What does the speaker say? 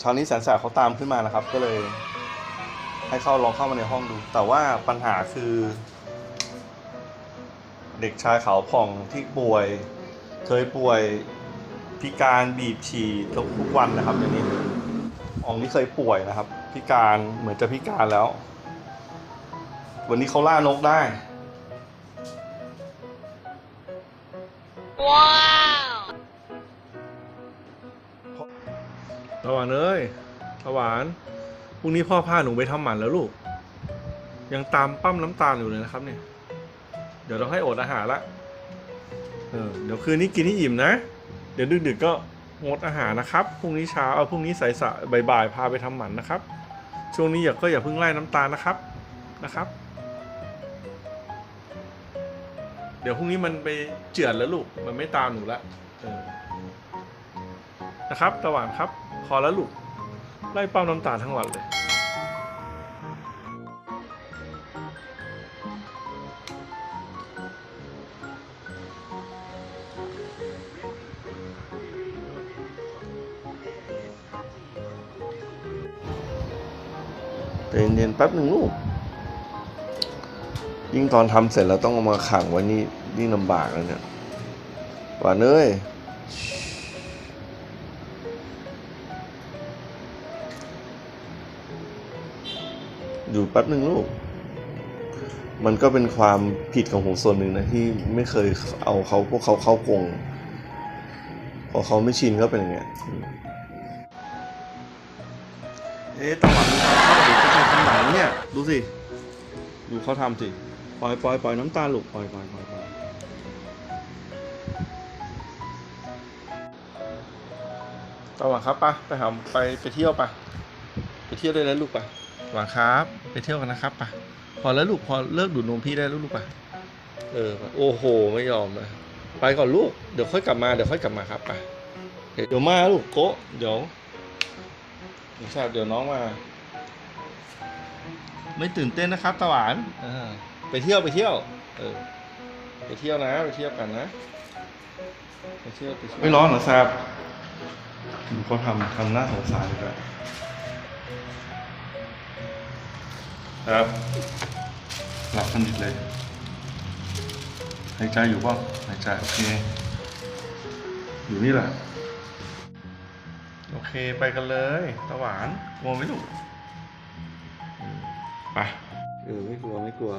เช้านี้แสนแสบเขาตามขึ้นมานะครับ ก็เลย ให้เข้าลองเข้ามาในห้องดู แต่ว่าปัญหาคือ เด็กชายเขาผ่องที่ป่วย เคยป่วยพิการบีบฉี่ทุกวันนะครับอย่างนี้องนี่เคยป่วยนะครับ พิการเหมือนจะพิการแล้ว วันนี้เขาล่านกได้ตะ หวานเอ้ยหวานพรุ่งนี้พ่อพาหนูไปทำหมันแล้วลูก ยังตามปั้มน้ำตาลอยู่เลยนะครับเนี่ย เดี๋ยวต้องให้อดอาหารละ เออ เดี๋ยวคืนนี้กินให้อิ่มนะ เดี๋ยวดึกๆก็งดอาหารนะครับ พรุ่งนี้เช้า เอาพรุ่งนี้สายสะบ่ายๆพาไปทำหมันนะครับ ช่วงนี้อย่าก็อย่าเพิ่งไล่น้ำตาลนะครับ นะครับ เดี๋ยวพรุ่งนี้มันไปเจือนแล้วลูก มันไม่ตามหนูละ เออ นะครับตะหวานครับ พอแล้วลูก ไล่เป้าน้ำตาลทั้งวันเลยเย็นๆแป๊บหนึ่งลูก ยิ่งตอนทำเสร็จแล้วต้องเอามาขังไว้นี่ยิ่ลำบากแล้วเนี่ยหวานเอ้ย อยู่แป๊บหนึ่งลูก มันก็เป็นความผิดของผมส่วนหนึ่งนะที่ไม่เคยเอาเขาพวกเขาเข้ากรงพอเขาไม่ชินก็เป็นอย่างเงี้ย เอ๊ะตะวันเขาเด็กจะทำหนังเนี่ย ดูสิ ดูเขาทำสิ ปล่อยปล่อยปล่อยน้ำตาลูกปล่อยปล่อยปล่อยปล่อยตะวันครับปะไปหาไปไปเที่ยวปะไปเที่ยวได้แล้วลูกปะ หวานครับ ไปเที่ยวกันนะครับปะพอแล้วลูกพอเลิกดูดนมพี่ได้แล้วลูกปะเออ โอ้โห ไม่ยอมเลยไปก่อนลูก เดี๋ยวค่อยกลับมา เดี๋ยวค่อยกลับมาครับปะเดี๋ยวมาลูกโกะเดี๋ยวเดี๋ยวทราบเดี๋ยวน้องมา ไม่ตื่นเต้นนะครับตาหวานอ่าไปเที่ยวไปเที่ยว เออ ไปเที่ยวนะ ไปเที่ยวกันนะ ไปเที่ยวไปเที่ยวไม่ร้อนเหรอทราบดูเขาทำทำหน้าสงสารเลย ครับหลับสนิทเลยหายใจอยู่บ้างหายใจโอเค อยู่นี่แหละ โอเคไปกันเลยตะหวานกลัวไหมลูกไปเออไม่กลัวไม่กลัว